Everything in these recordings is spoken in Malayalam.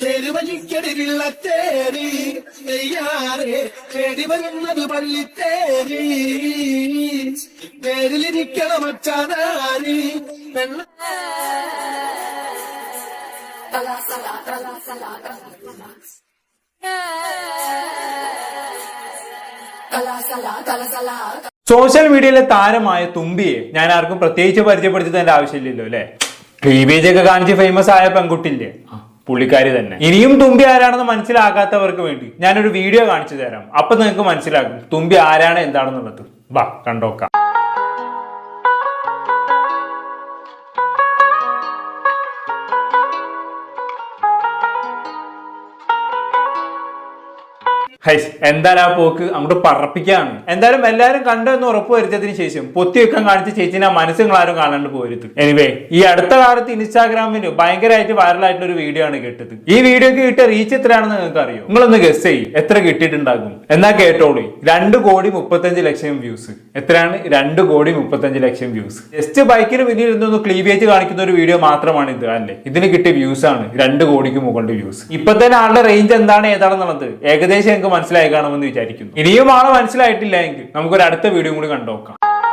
തെരുവഴിക്കടി തേരി തെയ്യാറെ തേടി വരുന്നത് പള്ളിത്തേരി പേരിലിരിക്കണം അച്ചാനാരി പെണ്ണ. സോഷ്യൽ മീഡിയയിലെ താരമായ തുമ്പിയെ ഞാൻ ആർക്കും പ്രത്യേകിച്ച് പരിചയപ്പെടുത്തി പരിചയപ്പെടുത്തേണ്ട ആവശ്യമില്ലല്ലോ അല്ലെ ക്ലീവേജ് ഒക്കെ കാണിച്ച് ഫേമസ് ആയ പെൺകുട്ടില്ലേ പുള്ളിക്കാരി തന്നെ. ഇനിയും തുമ്പി ആരാണെന്ന് മനസ്സിലാകാത്തവർക്ക് വേണ്ടി ഞാനൊരു വീഡിയോ കാണിച്ചു തരാം. അപ്പൊ നിങ്ങൾക്ക് മനസ്സിലാകും. തുമ്പി ആരാണ് എന്താണെന്നുള്ളത്. വാ കണ്ടോക്കാം. ഹൈസ് എന്തായാലും ആ പോക്ക് അങ്ങോട്ട് പറപ്പിക്കാണ് എന്തായാലും എല്ലാവരും കണ്ടു എന്ന് ഉറപ്പ് വരുത്തിയതിനു ശേഷം പൊത്തി വെക്കാൻ കാണിച്ച ചേച്ചിനെ ആ മനസ്സുകളാരും നിങ്ങൾ ആരും കാണാണ്ട് പോരുത്. എനിവേ ഈ അടുത്ത കാലത്ത് ഇൻസ്റ്റാഗ്രാമിൽ ഭയങ്കരമായിട്ട് വൈറലായിട്ടുള്ള ഒരു വീഡിയോ ആണ് കേട്ടത്. ഈ വീഡിയോക്ക് കിട്ടിയ റീച്ച് എത്രയാണെന്ന് നിങ്ങൾക്ക് അറിയോ? നിങ്ങളൊന്ന് ഗസ് ചെയ്യും എത്ര കിട്ടിയിട്ടുണ്ടാകും? എന്നാ കേട്ടോളി രണ്ട് കോടി മുപ്പത്തഞ്ച് ലക്ഷം വ്യൂസ് എത്രയാണ്? രണ്ട് കോടി മുപ്പത്തഞ്ച് ലക്ഷം വ്യൂസ് ജസ്റ്റ് ബൈക്കിന് പിന്നിൽ ഇരുന്നൊന്ന് ക്ലീവേജ് കാണിക്കുന്ന ഒരു വീഡിയോ മാത്രമാണ് ഇത് അല്ലേ? ഇതിന് കിട്ടിയ വ്യൂസ് ആണ് രണ്ട് കോടിക്ക് മുകളിൽ വ്യൂസ് ഇപ്പൊ തന്നെ ആളുടെ റേഞ്ച് എന്താണ് ഏതാണെന്നുള്ളത്? ഏകദേശം മനസ്സിലായി കാണുമെന്ന് വിചാരിക്കുന്നു. ഇനിയും ആളെ മനസ്സിലായിട്ടില്ല എങ്കിൽ നമുക്കൊരു അടുത്ത വീഡിയോ കൂടി കണ്ടോക്കാം ഹൈസ്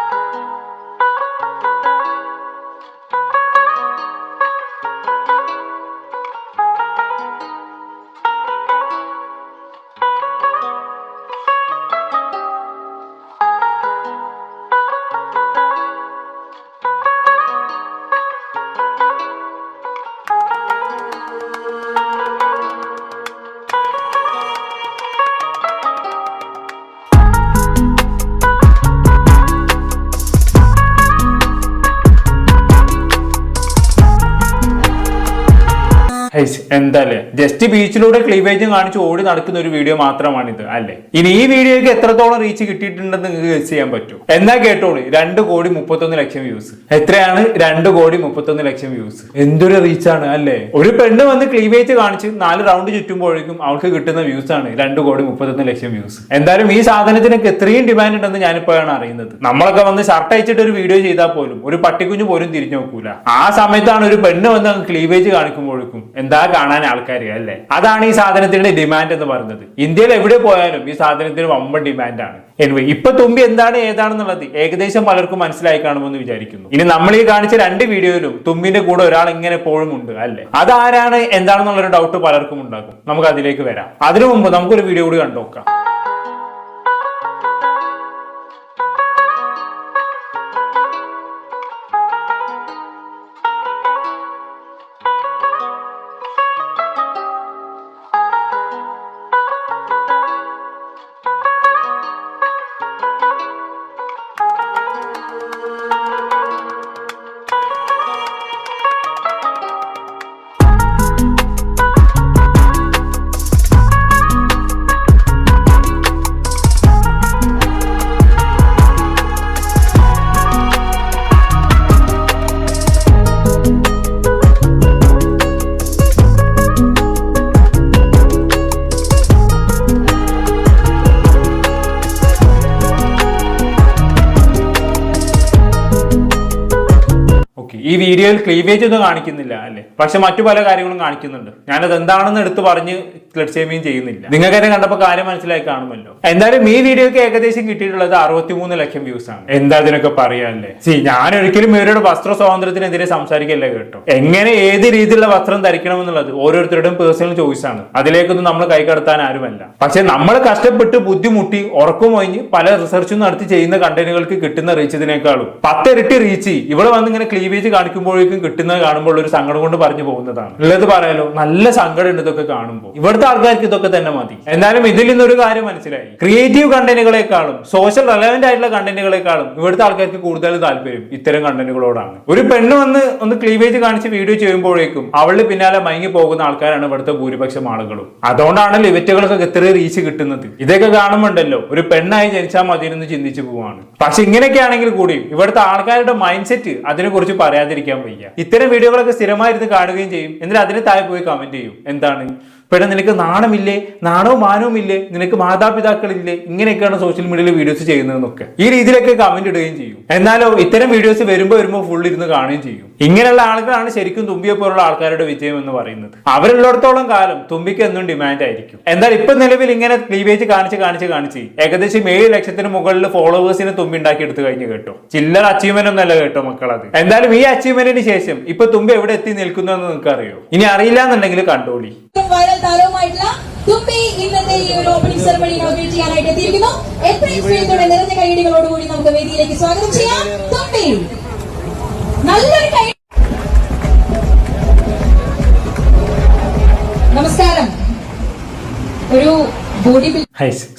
ജസ്റ്റ് ബീച്ചിലൂടെ ക്ലീവേജ് കാണിച്ച് ഓടി നടക്കുന്ന ഒരു വീഡിയോ മാത്രമാണിത് അല്ലേ? ഇനി ഈ വീഡിയോയ്ക്ക് എത്രത്തോളം റീച്ച് കിട്ടിയിട്ടുണ്ടെന്ന് നിങ്ങൾക്ക് ഗസ് ചെയ്യാൻ പറ്റും. എന്നാ കേട്ടോളൂ രണ്ട് കോടി മുപ്പത്തൊന്ന് ലക്ഷം വ്യൂസ് എത്രയാണ്? രണ്ട് കോടി മുപ്പത്തൊന്ന് ലക്ഷം വ്യൂസ് എന്തൊരു റീച്ചാണ് അല്ലേ? ഒരു പെണ്ണ് വന്ന് ക്ലീവേജ് കാണിച്ച് നാല് റൗണ്ട് ചുറ്റുമ്പോഴേക്കും അവൾക്ക് കിട്ടുന്ന വ്യൂസ് ആണ് രണ്ട് കോടി മുപ്പത്തൊന്ന് ലക്ഷം വ്യൂസ് എന്തായാലും ഈ സാധനത്തിനൊക്കെ എത്രയും ഡിമാൻഡ് ഉണ്ടെന്ന് ഞാനിപ്പോഴാണ് അറിയുന്നത്. നമ്മളൊക്കെ വന്ന് ഷർട്ട് അയച്ചിട്ട് ഒരു വീഡിയോ ചെയ്താൽ പോലും ഒരു പട്ടിക്കുഞ്ഞു പോലും തിരിഞ്ഞു നോക്കൂല. ആ സമയത്താണ് ഒരു പെണ്ണ് വന്ന് ക്ലീവേജ് കാണിക്കുമ്പോഴേക്കും എന്താ കാണാൻ ആൾക്കാർ അല്ലേ? അതാണ് ഈ സാധനത്തിന്റെ ഡിമാൻഡ് എന്ന് പറയുന്നത്. ഇന്ത്യയിൽ എവിടെ പോയാലും ഈ സാധനത്തിന് വമ്പൻ ഡിമാൻഡാണ് എനിവേ ഇപ്പൊ തുമ്പി എന്താണ് ഏതാണെന്നുള്ളത് ഏകദേശം പലർക്കും മനസ്സിലായി കാണുമെന്ന് വിചാരിക്കുന്നു. ഇനി നമ്മൾ ഈ കാണിച്ച രണ്ട് വീഡിയോയിലും തുമ്പിന്റെ കൂടെ ഒരാൾ ഇങ്ങനെ എപ്പോഴും ഉണ്ട് അല്ലേ? അതാരാണ് എന്താണെന്നുള്ളൊരു ഡൗട്ട് പലർക്കും ഉണ്ടാക്കും നമുക്ക് അതിലേക്ക് വരാം. അതിനു മുമ്പ് നമുക്കൊരു വീഡിയോ കൂടി കണ്ടോക്കാം ഓക്കെ ഈ വീഡിയോയിൽ ക്ലീവേജ് ഒന്നും കാണിക്കുന്നില്ല അല്ലേ? പക്ഷെ മറ്റു പല കാര്യങ്ങളും കാണിക്കുന്നുണ്ട്. ഞാനത് എന്താണെന്ന് എടുത്ത് പറഞ്ഞ് ക്ലഡ് ഷേമിങ് ചെയ്യുന്നില്ല. നിങ്ങൾക്ക് തന്നെ കണ്ടപ്പോൾ കാര്യം മനസ്സിലായി കാണുമല്ലോ. എന്തായാലും ഈ വീഡിയോക്ക് ഏകദേശം കിട്ടിയിട്ടുള്ളത് അറുപത്തിമൂന്ന് ലക്ഷം വ്യൂസ് ആണ്. എന്താ ഇതിനൊക്കെ പറയാല്ലേ സി ഞാൻ ഒരിക്കലും ഇവരുടെ വസ്ത്ര സ്വാതന്ത്ര്യത്തിനെതിരെ സംസാരിക്കല്ലേ കേട്ടോ. എങ്ങനെ ഏത് രീതിയിലുള്ള വസ്ത്രം ധരിക്കണം എന്നുള്ളത് ഓരോരുത്തരുടെയും പേഴ്സണൽ ചോയ്സ് ആണ്. അതിലേക്കൊന്നും നമ്മൾ കൈ കടത്താൻ ആരുമല്ല. പക്ഷെ നമ്മൾ കഷ്ടപ്പെട്ട് ബുദ്ധിമുട്ടി ഉറക്കം ഒഴിഞ്ഞ് പല റിസർച്ചും നടത്തി ചെയ്യുന്ന കണ്ടന്റുകൾക്ക് കിട്ടുന്ന റീച്ച് ഇതിനേക്കാളും. പത്തിരട്ടി റീച്ച് ഇവിടെ വന്ന് ഇങ്ങനെ ക്ലീവേജ് കാണിക്കുമ്പോഴേക്കും കിട്ടുന്നത് കാണുമ്പോൾ ഒരു സങ്കടം കൊണ്ട് പറഞ്ഞു പോകുന്നതാണ്. ഉള്ളത് പറയാലോ നല്ല സങ്കടം ഉണ്ട് ഇതൊക്കെ കാണുമ്പോൾ. ഇവിടുത്തെ ആൾക്കാർക്ക് ഇതൊക്കെ തന്നെ മതി. എന്നാലും ഇതിൽ നിന്നൊരു കാര്യം മനസ്സിലായി. ക്രിയേറ്റീവ് കണ്ടന്റുകളെക്കാളും സോഷ്യൽ റെലവെന്റ് ആയിട്ടുള്ള കണ്ടന്റുകളെക്കാളും ഇവിടുത്തെ ആൾക്കാർക്ക് കൂടുതൽ താല്പര്യം ഇത്തരം കണ്ടന്റുകളോടാണ് ഒരു പെണ്ണ് വന്ന് ഒന്ന് ക്ലീവേജ് കാണിച്ച് വീഡിയോ ചെയ്യുമ്പോഴേക്കും അവൾ പിന്നാലെ മയങ്ങി പോകുന്ന ആൾക്കാരാണ് ഇവിടുത്തെ ഭൂരിപക്ഷം ആളുകളും. അതുകൊണ്ടാണ് ലിമിറ്റുകൾക്കൊക്കെ ഇത്ര റീച്ച് കിട്ടുന്നത്. ഇതൊക്കെ കാണുമ്പോണ്ടല്ലോ ഒരു പെണ്ണായി ജനിച്ചാൽ മതി എന്ന് ചിന്തിച്ചു പോവാണ്. പക്ഷെ ഇങ്ങനെയൊക്കെ ആണെങ്കിൽ കൂടി ഇവിടുത്തെ ആൾക്കാരുടെ മൈൻഡ് സെറ്റ് അതിനെ കുറിച്ച് പറയാതിരിക്കാൻ വയ്യ. ഇത്തരം വീഡിയോകളൊക്കെ സ്ഥിരമായിരുന്ന് കാണുകയും ചെയ്യും. എന്നിട്ട് അതിന് താഴെ പോയി കമന്റ് ചെയ്യും. എന്താണ്? പിന്നെ നിനക്ക് നാണമില്ലേ? നാണവും മാനവും ഇല്ലേ നിനക്ക് മാതാപിതാക്കളില്ലേ? ഇങ്ങനെയൊക്കെയാണ് സോഷ്യൽ മീഡിയയിൽ വീഡിയോസ് ചെയ്യുന്നതെന്നൊക്കെ. ഈ രീതിയിലൊക്കെ കമന്റ് ഇടുകയും ചെയ്യും. എന്നാലോ ഇത്തരം വീഡിയോസ് വരുമ്പോൾ വരുമ്പോൾ ഫുൾ ഇരുന്ന് കാണുകയും ചെയ്യും. ഇങ്ങനെയുള്ള ആളുകളാണ് ശരിക്കും തുമ്പിയെ പോലുള്ള ആൾക്കാരുടെ വിജയം എന്ന് പറയുന്നത്. അവരുള്ളിടത്തോളം കാലം തുമ്പിക്ക് എന്നും ഡിമാൻഡ് ആയിരിക്കും. എന്നാൽ ഇപ്പൊ നിലവിൽ ഇങ്ങനെ ക്ലീവേജ് കാണിച്ച് കാണിച്ച് കാണിച്ച് ഏകദേശം ഏഴ് ലക്ഷത്തിന് മുകളിൽ ഫോളോവേഴ്സിനെ തുമ്പി ഉണ്ടാക്കി എടുത്തു കഴിഞ്ഞു കേട്ടോ. ചില്ലറ അച്ചീവ്മെന്റ് ഒന്നല്ല കേട്ടോ മക്കളത്. എന്തായാലും ഈ അച്ചീവ്മെന്റിന് ശേഷം ഇപ്പൊ തുമ്പി എവിടെ എത്തി നിൽക്കുന്നു എന്ന് നിങ്ങൾക്ക് അറിയോ ഇനി അറിയില്ല എന്നുണ്ടെങ്കിൽ കണ്ടോളി താരവുമായിട്ടുള്ള തുമ്പി ഇന്നത്തെ ഈ ഓപ്പണിംഗ് സെറമണി ഇനോഗ്രേറ്റ് ചെയ്യാനായിട്ട് എത്തിയിരിക്കുന്നു. എത്രയും സ്നേഹത്തോടെ നിറഞ്ഞ നമുക്ക് വേദിയിലേക്ക് സ്വാഗതം ചെയ്യാം. തുമ്പി നല്ലൊരു കൈ നമസ്കാരം. ഒരു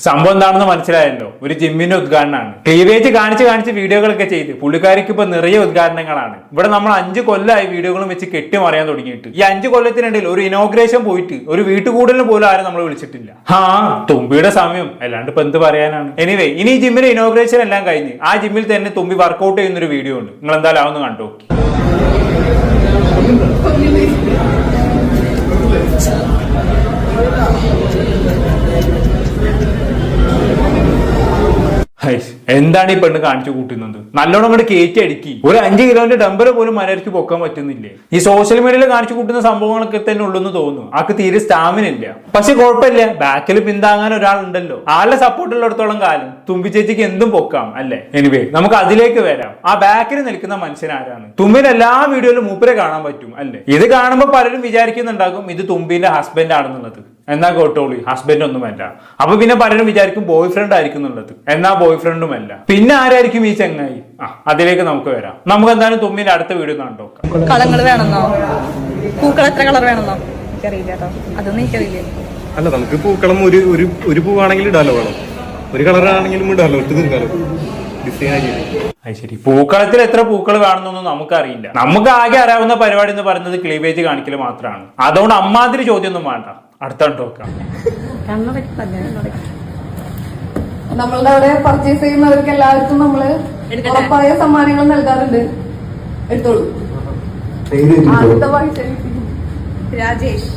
സംഭവം എന്താണെന്ന് മനസ്സിലായല്ലോ. ഒരു ജിമ്മിന്റെ ഉദ്ഘാടനമാണ്. ക്ലീവേജ് കാണിച്ച് കാണിച്ച് വീഡിയോകളൊക്കെ ചെയ്ത്. പുള്ളിക്കാരിക്ക് ഇപ്പൊ നിറയെ ഉദ്ഘാടനങ്ങളാണ്. ഇവിടെ നമ്മൾ അഞ്ച് കൊല്ലമായി വീഡിയോകളും വെച്ച് കെട്ടിമറിയാൻ തുടങ്ങിയിട്ട്. ഈ അഞ്ച് കൊല്ലത്തിനിടയിൽ ഒരു ഇനോഗ്രേഷൻ പോയിട്ട് ഒരു വീട്ടുകൂടലിന് പോലും ആരും നമ്മൾ വിളിച്ചിട്ടില്ല. ആ തുമ്പിയുടെ സമയം. അല്ലാണ്ട് ഇപ്പൊ എന്ത് പറയാനാണ്? എനിവേ ഇനി ഈ ജിമ്മിന്റെ ഇനോഗ്രേഷൻ എല്ലാം കഴിഞ്ഞ് ആ ജിമ്മിൽ തന്നെ തുമ്പി വർക്കൗട്ട് ചെയ്യുന്ന ഒരു വീഡിയോ ഉണ്ട്. നിങ്ങൾ എന്തായാലും അതൊന്ന് കണ്ടു നോക്കി. എന്താണ് ഈ പെണ്ണ് കാണിച്ചു കൂട്ടുന്നത്? നല്ലോണം അങ്ങോട്ട് കയറ്റി അടുക്കി. ഒരു അഞ്ച് കിലോന്റെ ഡംബർ പോലും മര്യാദയ്ക്ക് പൊക്കാൻ പറ്റുന്നില്ലേ? ഈ സോഷ്യൽ മീഡിയയിൽ കാണിച്ചു കൂട്ടുന്ന സംഭവങ്ങളൊക്കെ തന്നെ ഉള്ളെന്ന് തോന്നുന്നു. ആൾക്ക് തീരെ സ്റ്റാമിന ഇല്ല. പക്ഷെ കുഴപ്പമില്ല. ബാക്കിൽ പിന്താങ്ങാൻ ഒരാളുണ്ടല്ലോ. ആളുടെ സപ്പോർട്ട് ഉള്ളിടത്തോളം കാലം തുമ്പി ചേച്ചിക്ക് എന്തും പൊക്കാം അല്ലേ? എനിവേ നമുക്ക് അതിലേക്ക് വരാം. ആ ബാക്കിൽ നിൽക്കുന്ന മനുഷ്യൻ ആരാണ്? തുമ്പിന്റെ എല്ലാ വീഡിയോയിലും മൂപ്പരെ കാണാൻ പറ്റും അല്ലേ? ഇത് കാണുമ്പോൾ പലരും വിചാരിക്കുന്നുണ്ടാകും ഇത് തുമ്പിന്റെ ഹസ്ബൻഡ് ആണെന്നുള്ളത്. എന്നാ കേട്ടോളി ഹസ്ബൻഡ് ഒന്നും അല്ല. അപ്പൊ പിന്നെ പലരും വിചാരിക്കും ബോയ് ഫ്രണ്ട് ആയിരിക്കും എന്നുള്ളത്. എന്നാ ബോയ് ഫ്രണ്ടും അല്ല. പിന്നെ ആരായിരിക്കും ഈ ചങ്ങായി? ആ അതിലേക്ക് നമുക്ക് വരാം. നമുക്ക് എന്തായാലും തുമ്മിന്റെ അടുത്ത വീഡിയോ കണ്ടോ നോക്കാം. കളങ്ങൾ വേണമെന്നോ? പൂക്കൾ എത്ര കളർ വേണമെന്നോ? എനിക്കറിയില്ല കേട്ടോ. അതൊന്നും എനിക്കറിയില്ല. അല്ല നമുക്ക് പൂക്കളം ഒരു ഒരു ഒരു പൂവാണെങ്കിൽ ഇടാലോ വേണം. ഒരു കളറാണെങ്കിലും ഇടാലോ ഡിസൈൻ അത് ശരി. പൂക്കളത്തിൽ എത്ര പൂക്കൾ വേണമെന്നൊന്നും നമുക്കറിയില്ല. നമുക്ക് ആകെ അറിയാവുന്ന പരിപാടി എന്ന് പറയുന്നത് ക്ലീവേജ് കാണിക്കൽ മാത്രമാണ്. അതുകൊണ്ട് അമ്മാതിരി ചോദ്യമൊന്നും വേണ്ട. അടുത്ത കണ്ടു നോക്കാം നമ്മളുടെ അവിടെ പർച്ചേസ് ചെയ്യുന്നവർക്ക് എല്ലാവർക്കും നമ്മൾ? ഉറപ്പായ സമ്മാനങ്ങൾ നൽകാറുണ്ട്. എടുത്തോളൂ. ആദ്യത്തെ പൈസ രാജേഷ്.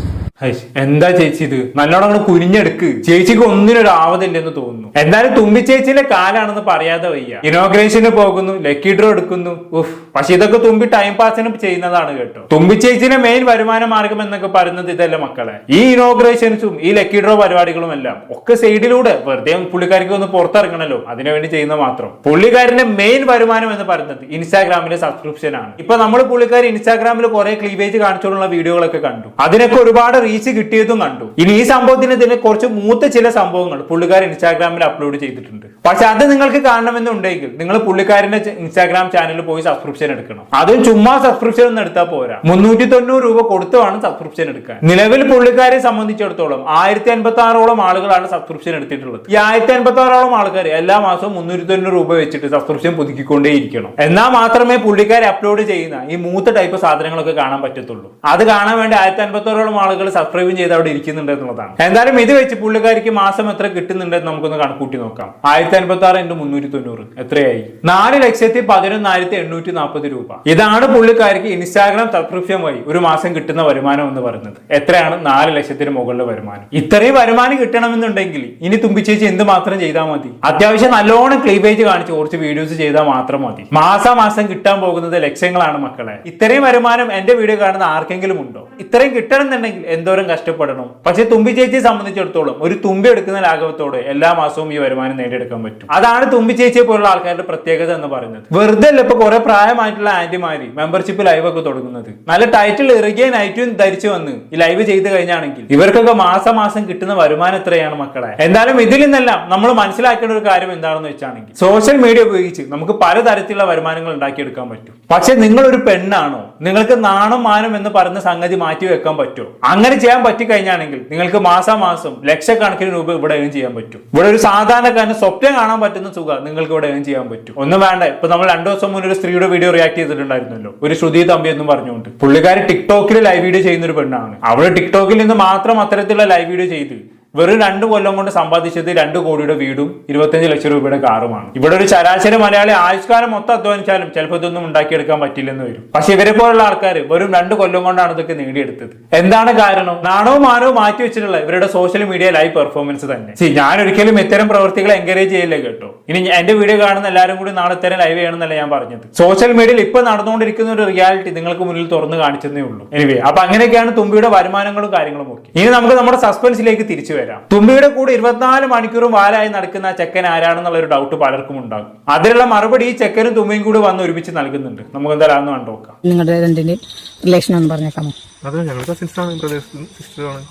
എന്താ ചേച്ചി ഇത്? നല്ലോണം അങ്ങോട്ട് കുനിഞ്ഞെടുക്ക്. ചേച്ചിക്ക് ഒന്നിനൊരു ആവതില്ലെന്ന് തോന്നുന്നു. എന്തായാലും തുമ്പി ചേച്ചിന്റെ കാലാണെന്ന് പറയാതെ വയ്യ. ഇനോഗ്രേഷന് പോകുന്നു ലക്കി ഡ്രോ എടുക്കുന്നു. ഉഫ്. പക്ഷെ ഇതൊക്കെ തുമ്പി ടൈം പാസിന് ചെയ്യുന്നതാണ് കേട്ടോ. തുമ്പി ചേച്ചിന്റെ മെയിൻ വരുമാന മാർഗം എന്നൊക്കെ പറയുന്നത് ഇതല്ല മക്കളെ. ഈ ഇനോഗ്രേഷൻസും ഈ ലക്കി ഡ്രോ പരിപാടികളും എല്ലാം ഒക്കെ സൈഡിലൂടെ വെറുതെ പുള്ളിക്കാരിക്ക് ഒന്ന് പുറത്തിറങ്ങണല്ലോ. അതിനുവേണ്ടി ചെയ്യുന്ന മാത്രം. പുള്ളിക്കാരന്റെ മെയിൻ വരുമാനം എന്ന് പറയുന്നത് ഇൻസ്റ്റാഗ്രാമിലെ സബ്സ്ക്രിപ്ഷൻ ആണ്. ഇപ്പൊ നമ്മൾ പുള്ളിക്കാർ ഇൻസ്റ്റാഗ്രാമിൽ കുറെ ക്ലീവേജ് കാണിച്ചുകൊണ്ടുള്ള വീഡിയോകളൊക്കെ കണ്ടു. അതിനൊക്കെ ഒരുപാട് റീച്ച് കിട്ടിയതും കണ്ടു. ഇനി ഈ സംഭവത്തിന് ഇതിന് കുറച്ച് മൂത്ത ചില സംഭവങ്ങൾ പുള്ളിക്കാർ ഇൻസ്റ്റാഗ്രാമിൽ അപ്ലോഡ് ചെയ്തിട്ടുണ്ട്. പക്ഷെ അത് നിങ്ങൾക്ക് കാണണമെന്നുണ്ടെങ്കിൽ നിങ്ങൾ പുള്ളിക്കാരന്റെ ഇൻസ്റ്റാഗ്രാം ചാനലിൽ പോയി സബ്സ്ക്രിപ്ഷൻ എടുക്കണം. അത് ചുമ്മാ സബ്സ്ക്രിപ്ഷൻ ഒന്നും എടുത്താൽ പോരാ. മുന്നൂറ്റി തൊണ്ണൂറ് രൂപ കൊടുത്തു വേണം സബ്സ്ക്രിപ്ഷൻ എടുക്കാൻ. നിലവിൽ പുള്ളിക്കാരെ സംബന്ധിച്ചിടത്തോളം ആയിരത്തി അൻപത്തി ആറോളം ആളുകളാണ് സബ്സ്ക്രിപ്ഷൻ എടുത്തിട്ടുള്ളത്. ഈ ആയിരത്തി അൻപത്തി ആറോളം ആൾക്കാർ എല്ലാ മാസവും മുന്നൂറ്റി തൊണ്ണൂറ് രൂപ വെച്ചിട്ട് സബ്സ്ക്രിപ്ഷൻ പുതുക്കിക്കൊണ്ടേയിരിക്കണം എന്നാൽ മാത്രമേ പുള്ളിക്കാരെ അപ്ലോഡ് ചെയ്യുന്ന ഈ മൂത്ത ടൈപ്പ് സാധനങ്ങളൊക്കെ കാണാൻ പറ്റത്തുള്ളൂ. അത് കാണാൻ വേണ്ടി ആയിരത്തി അൻപത്തി ആറോളം ആളുകൾ സബ്സ്ക്രൈബും ചെയ്ത് അവിടെ ഇരിക്കുന്നുണ്ട് എന്നുള്ളതാണ്. എന്തായാലും ഇത് വെച്ച് പുള്ളിക്കാരിക്ക് മാസം എത്ര കിട്ടുന്നുണ്ടെന്ന് നമുക്കൊന്ന് കണക്കൂട്ടി നോക്കാം. ആയിരത്തി അൻപത്തി ആറ് ഇന്റു മുന്നൂറ്റി തൊണ്ണൂറ് എത്രയായി? നാല് ലക്ഷത്തി പതിനൊന്നായിരത്തി എണ്ണൂറ്റി നാൽപ്പത് രൂപ. ഇതാണ് പുള്ളിക്കാരിക്ക് ഇൻസ്റ്റാഗ്രാം സബ്സ്ക്രിപ്ഷൻ വഴി ഒരു മാസം കിട്ടുന്ന വരുമാനം എന്ന് പറയുന്നത്. എത്രയാണ്? നാല് ലക്ഷത്തിന് മുകളിലെ വരുമാനം. ഇത്രയും വരുമാനം കിട്ടണമെന്നുണ്ടെങ്കിൽ ഇനി തുമ്പിച്ചേച്ചി എന്ത് മാത്രം ചെയ്താൽ മതി? അത്യാവശ്യം നല്ലോണം ക്ലീവേജ് കാണിച്ച് കുറച്ച് വീഡിയോസ് ചെയ്താൽ മാത്രം മതി. മാസം മാസം കിട്ടാൻ പോകുന്നത് ലക്ഷങ്ങളാണ് മക്കളെ. ഇത്രയും വരുമാനം എന്റെ വീഡിയോ കാണുന്ന ആർക്കെങ്കിലും ഉണ്ടോ? ഇത്രയും കിട്ടണം എന്നുണ്ടെങ്കിൽ എന്തോരം കഷ്ടപ്പെടണം. പക്ഷെ തുമ്പി സംബന്ധിച്ചിടത്തോളം ഒരു തുമ്പി എടുക്കുന്ന ലാഘവത്തോടെ എല്ലാ മാസവും ഈ വരുമാനം നേടിയെടുക്കാൻ പറ്റും. അതാണ് തുമ്പി ചേച്ചിയെ പോലുള്ള ആൾക്കാരുടെ പ്രത്യേകത എന്ന് പറയുന്നത്. വെറുതെ അല്ല ഇപ്പൊ കുറെ പ്രായമായിട്ടുള്ള ആന്റിമാര് മെമ്പർഷിപ്പ് ലൈവ് ഒക്കെ തുടങ്ങുന്നത്. നല്ല ടൈറ്റിൽ ഇറുകിയ നൈറ്റും ധരിച്ചു വന്ന് ഈ ലൈവ് ചെയ്ത് കഴിഞ്ഞാണെങ്കിൽ ഇവർക്കൊക്കെ മാസം മാസം കിട്ടുന്ന വരുമാനം എത്രയാണ് മക്കളെ? എന്തായാലും ഇതിൽ നിന്നെല്ലാം നമ്മൾ മനസ്സിലാക്കേണ്ട ഒരു കാര്യം എന്താണെന്ന് വെച്ചാണെങ്കിൽ സോഷ്യൽ മീഡിയ ഉപയോഗിച്ച് നമുക്ക് പലതരത്തിലുള്ള വരുമാനങ്ങൾ ഉണ്ടാക്കിയെടുക്കാൻ പറ്റും. പക്ഷെ നിങ്ങൾ ഒരു പെണ്ണാണോ? നിങ്ങൾക്ക് നാണം മാനം എന്ന് പറയുന്ന സംഗതി മാറ്റി വെക്കാൻ പറ്റുമോ? അങ്ങനെ ചെയ്യാൻ പറ്റിക്കഴിഞ്ഞാണെങ്കിൽ നിങ്ങൾക്ക് മാസം മാസം ലക്ഷക്കണക്കിന് രൂപ ഇവിടെ ഏൺ ചെയ്യാൻ പറ്റും. ഇവിടെ ഒരു സാധാരണക്കാരന് സ്വപ്നം കാണാൻ പറ്റുന്ന സുഖം നിങ്ങൾക്ക് ഇവിടെ ഏൺ ചെയ്യാൻ പറ്റും. ഒന്നും വേണ്ട. ഇപ്പൊ നമ്മൾ രണ്ടു ദിവസം മുന്നേ ഒരു സ്ത്രീയുടെ വീഡിയോ റിയാക്ട് ചെയ്തിട്ടുണ്ടായിരുന്നല്ലോ. ഒരു ശ്രുതി തമ്പി എന്നും പറഞ്ഞുകൊണ്ട്. പുള്ളിക്കാരി ടിക്ടോക്കിൽ ലൈവ് വീഡിയോ ചെയ്യുന്ന ഒരു പെണ്ണാണ്. അവൾ ടിക്ടോക്കിൽ നിന്ന് മാത്രം അത്തരത്തിലുള്ള ലൈവ് വീഡിയോ ചെയ്ത് വെറും രണ്ട് കൊല്ലം കൊണ്ട് സമ്പാദിച്ചത് രണ്ട് കോടിയുടെ വീടും ഇരുപത്തഞ്ച് ലക്ഷം രൂപയുടെ കാറുമാണ്. ഇവിടെ ഒരു ശരാശരി മലയാളി ആയുഷ്കാലം മൊത്തം അധ്വാനിച്ചാലും ചിലപ്പോൾ ഇതൊന്നും ഉണ്ടാക്കിയെടുക്കാൻ പറ്റില്ലെന്ന് വരും. പക്ഷെ ഇവരെ പോലുള്ള ആൾക്കാർ വെറും രണ്ട് കൊല്ലം കൊണ്ടാണ് ഇതൊക്കെ നേടിയെടുത്തത്. എന്താണ് കാരണം? നാണവും മാനവും മാറ്റി വെച്ചിട്ടുള്ള ഇവരുടെ സോഷ്യൽ മീഡിയ ലൈവ് പെർഫോമൻസ് തന്നെ. സി ഞാൻ ഒരിക്കലും ഇത്തരം പ്രവൃത്തികളെ എൻകറേജ് ചെയ്യില്ല കേട്ടോ. ഇനി എന്റെ വീഡിയോ കാണുന്ന എല്ലാവരും കൂടി നാളെ ഇത്തരം ലൈവ് ചെയ്യണമെന്നല്ല ഞാൻ പറഞ്ഞത്. സോഷ്യൽ മീഡിയയിൽ ഇപ്പൊ നടന്നുകൊണ്ടിരിക്കുന്ന ഒരു റിയാലിറ്റി നിങ്ങൾക്ക് മുന്നിൽ തുറന്നു കാണിച്ചതേ ഉള്ളൂ. എനിവേ അപ്പൊ അങ്ങനെയൊക്കെയാണ് തുമ്പിയുടെ വരുമാനങ്ങളും കാര്യങ്ങളും ഒക്കെ. ഇനി നമുക്ക് നമ്മുടെ സസ്പെൻസിലേക്ക് തിരിച്ചു വരാം. തുമ്പിയുടെ കൂടെ ഇരുപത്തിനാല് മണിക്കൂറും വാലായി നടക്കുന്ന ചെക്കൻ ആരാണെന്നുള്ള ഒരു ഡൗട്ട് പലർക്കും ഉണ്ടാകും. അതിനുള്ള മറുപടി ഈ ചെക്കനും തുമ്പിയും കൂടി വന്ന് ഒരുമിച്ച് നൽകുന്നുണ്ട്. നമുക്ക് എന്തായാലും അന്ന് കണ്ടുനോക്കാം നിങ്ങളുടെ രണ്ടിന്റെ റിലേഷൻ ഒന്ന് പറഞ്ഞേക്കാമോ? അത് ഞങ്ങളുടെ കസിൻസ് ആണ് ബ്രദേഴ്സ് സിസ്റ്റർ ആണ്.